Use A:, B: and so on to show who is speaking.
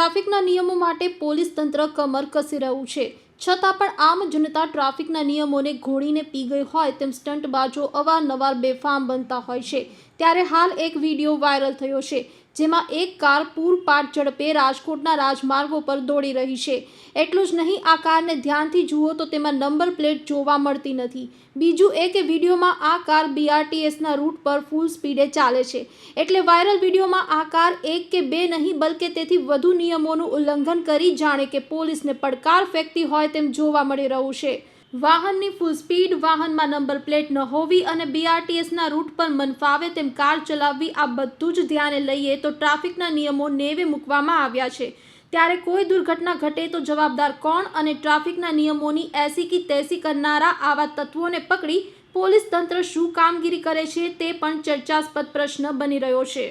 A: ટ્રાફિકના નિયમો માટે પોલીસ તંત્ર કમર કસી રહ્યું છે. છતાં પણ આમ જનતા ટ્રાફિકના નિયમોને ઘોડીને પી ગઈ હોય તેમ સ્ટંટબાજો અવારનવાર બેફામ બનતા હોય છે. ત્યારે હાલ એક વીડિયો વાયરલ થયો છે. જેમાં એક કાર પૂરપાટ ઝડપે રાજકોટના રાજમાર્ગો પર દોડી રહી છે. એટલું જ નહીં, આ કારને ધ્યાનથી જુઓ તો તેમાં નંબર પ્લેટ જોવા મળતી નથી. બીજું એ કે વિડીયોમાં આ કાર બીઆરટીએસના રૂટ પર ફૂલ સ્પીડે ચાલે છે. એટલે વાયરલ વિડીયોમાં આ કાર એક કે બે નહીં, બલકે તેથી વધુ નિયમોનું ઉલ્લંઘન કરી જાણે કે પોલીસને પડકાર ફેંકતી હોય તેમ જોવા મળી રહ્યું છે. વાહનની ફૂલ સ્પીડ વાહનમાં નંબર પ્લેટ ન હોવી અને બીઆરટીએસના રૂટ પર મન ફાવે તેમ કાર ચલાવવી, આ બધું જ ધ્યાને લઈએ તો ટ્રાફિકના નિયમો નેવે મૂકવામાં આવ્યા છે. ત્યારે કોઈ દુર્ઘટના ઘટે તો જવાબદાર કોણ અને ટ્રાફિકના નિયમોની એસી કી તેસી કરનારા આવા તત્વોને પકડી પોલીસ તંત્ર શું કામગીરી કરે છે તે પણ ચર્ચાસ્પદ પ્રશ્ન બની રહ્યો છે.